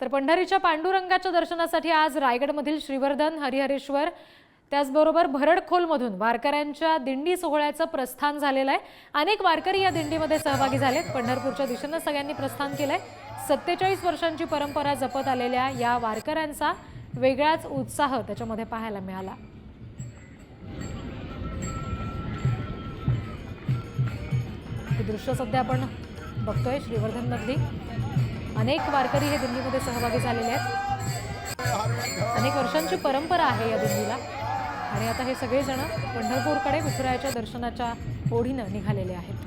तर पंढरीच्या पांडुरंगाच्या दर्शनासाठी आज रायगडमधील श्रीवर्धन हरिहरेश्वर त्याचबरोबर भरडखोलमधून वारकऱ्यांच्या दिंडी सोहळ्याचं प्रस्थान झालेलं आहे. अनेक वारकरी या दिंडीमध्ये सहभागी झालेत. पंढरपूरच्या दिशेनं सगळ्यांनी प्रस्थान केलंय. सत्तेचाळीस वर्षांची परंपरा जपत आलेल्या या वारकऱ्यांचा वेगळाच उत्साह त्याच्यामध्ये पाहायला मिळाला. दृश्य सध्या आपण बघतोय श्रीवर्धनमधली. अनेक वारकरी हे दिंडीमध्ये सहभागी झालेले आहेत. अनेक वर्षांची परंपरा आहे या दिंडीला आणि आता हे सगळेजण पंढरपूरकडे विठुरायाच्या दर्शनाच्या ओढीनं निघालेले आहेत.